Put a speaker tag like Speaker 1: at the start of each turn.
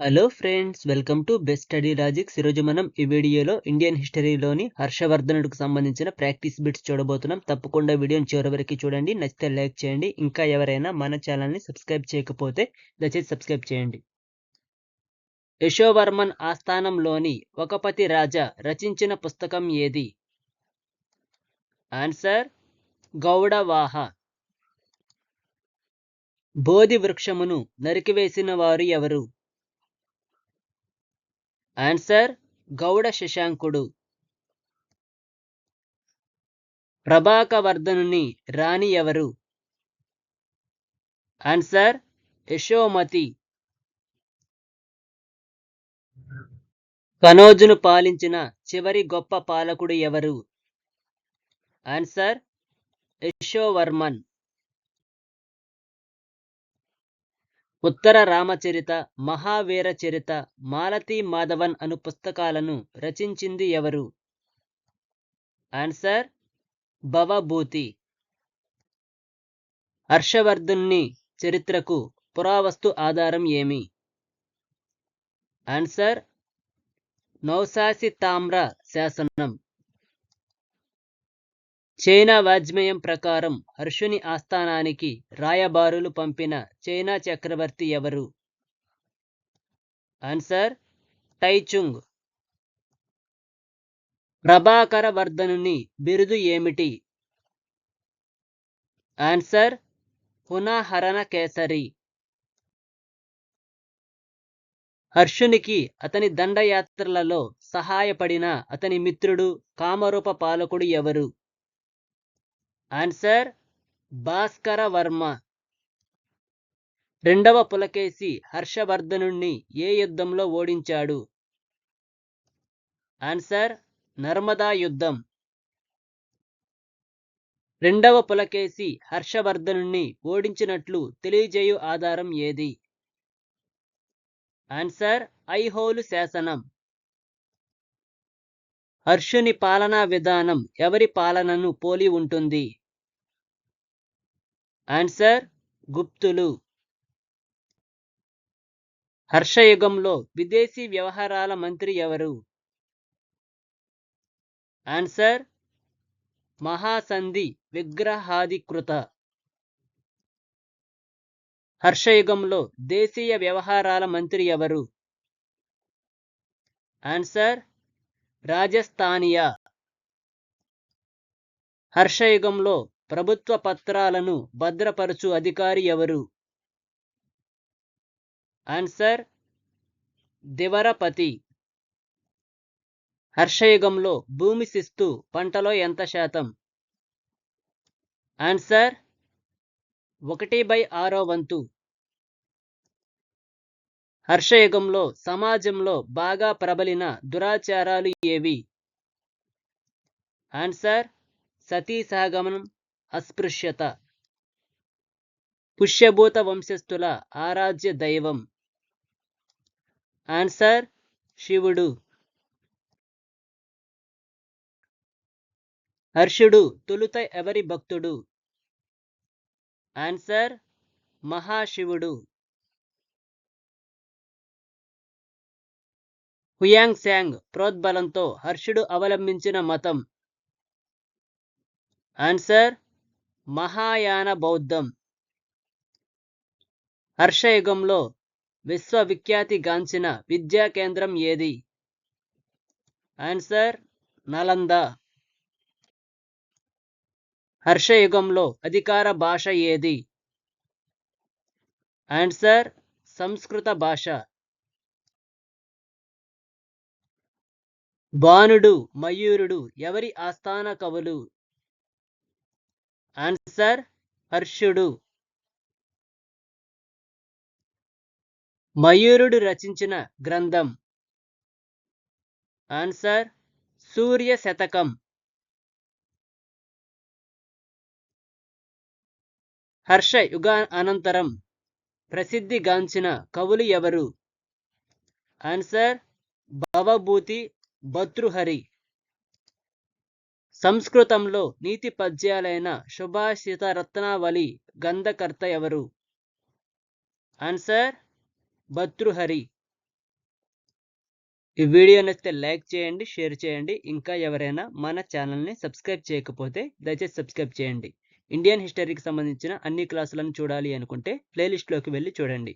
Speaker 1: Hello friends welcome to best study logics ఈరోజు మనం ఈ వీడియోలో ఇండియన్ హిస్టరీలోని హర్షవర్ధనుడికి సంబంధించిన ప్రాక్టీస్ బిట్స్ చూడబోతున్నాం. తప్పకుండా వీడియోని చివరి వరకు చూడండి. నచ్చితే లైక్ చేయండి. ఇంకా ఎవరైనా మన ఛానల్ని సబ్స్క్రైబ్ చేయకపోతే దయచేసి సబ్స్క్రైబ్ చేయండి. యశోవర్మన్ ఆస్థానంలోని ఒకపతి రాజా రచించిన పుస్తకం ఏది? ఆన్సర్ గౌడవాహ. బోధి వృక్షమును నరికివేసిన వారు ఎవరు? ఆన్సర్ గౌడ శశాంకుడు. ప్రభాకవర్ధనుని రాణి ఎవరు? ఆన్సర్ యశోమతి. కనోజును పాలించిన చివరి గొప్ప పాలకుడు ఎవరు? ఆన్సర్ యశోవర్మన్. ఉత్తర రామచరిత మహావీర చరిత మాలతీ మాధవన్ అను పుస్తకాలను రచించింది ఎవరు? ఆన్సర్ భవభూతి. హర్షవర్ధుని చరిత్రకు పురావస్తు ఆధారం ఏమి? ఆన్సర్ నౌశాసి తామ్ర శాసనం. చైనా వాజ్మయం ప్రకారం హర్షుని ఆస్థానానికి రాయబారులు పంపిన చైనా చక్రవర్తి ఎవరు? ఆన్సర్ టైచుంగ్. ప్రభాకర వర్ధనుని బిరుదు ఏమిటి? ఆన్సర్ పునాహరణ కేసరి. హర్షునికి అతని దండయాత్రలలో సహాయపడిన అతని మిత్రుడు కామరూప పాలకుడు ఎవరు? ఆన్సర్ భాస్కర వర్మ. రెండవ పులకేసి హర్షవర్ధనుణ్ణి ఏ యుద్ధంలో ఓడించాడు? ఆన్సర్ నర్మదా యుద్ధం. రెండవ పులకేసి హర్షవర్ధనుణ్ణి ఓడించినట్లు తెలియజేయు ఆధారం ఏది? ఆన్సర్ ఐహోలు శాసనం. హర్షుని పాలనా విధానం ఎవరి పాలనను పోలి ఉంటుంది? ఆన్సర్ గుప్తులు. హర్షయుగంలో విదేశీ వ్యవహారాల మంత్రి ఎవరు? ఆన్సర్ మహాసంధి విగ్రహాధికృత. హర్షయుగంలో దేశీయ వ్యవహారాల మంత్రి ఎవరు? ఆన్సర్ రాజస్థానియా హర్షయుగంలో ప్రభుత్వ పత్రాలను భద్రపరచు అధికారి ఎవరు? ఆన్సర్ దివరపతి. హర్షయుగంలో భూమి శిస్తు పంటలో ఎంత శాతం? ఆన్సర్ ఒకటి బై ఆరో వంతు. హర్షయుగంలో సమాజంలో బాగా ప్రబలిన దురాచారాలు ఏవి? ఆన్సర్ సతీ సహగమనం అస్పృశ్యత. పుష్యభూత వంశస్థుల ఆరాధ్య దైవం. ఆన్సర్ శివుడు. హర్షుడు తొలుత ఎవరి భక్తుడు? ఆన్సర్ మహాశివుడు. హుయాంగ్ శాంగ్ ప్రోద్బలంతో హర్షుడు అవలంబించిన మతం. ఆన్సర్ మహాయాన బౌద్ధం. హర్షయుగంలో విశ్వవిఖ్యాతిగాంచిన విద్యా కేంద్రం ఏది? ఆన్సర్ నలంద. హర్షయుగంలో అధికార భాష ఏది? ఆన్సర్ సంస్కృత భాష. బాణుడు మయూరుడు ఎవరి ఆస్థాన కవులు? ఆన్సర్ హర్షుడు. మయూరుడు రచించిన గ్రంథం. ఆన్సర్ సూర్య శతకం. హర్ష యుగ అనంతరం ప్రసిద్ధిగాంచిన కవులు ఎవరు? ఆన్సర్ భవభూతి భతృహరి. సంస్కృతంలో నీతి పద్యాలైన శుభాషిత రత్నావళి గంధకర్త ఎవరు? ఆన్సర్ భతృహరి. ఈ వీడియో నచ్చితే లైక్ చేయండి షేర్ చేయండి. ఇంకా ఎవరైనా మన ఛానల్ని సబ్స్క్రైబ్ చేయకపోతే దయచేసి సబ్స్క్రైబ్ చేయండి. ఇండియన్ హిస్టరీకి సంబంధించిన అన్ని క్లాసులను చూడాలి అనుకుంటే ప్లేలిస్ట్లోకి వెళ్ళి చూడండి.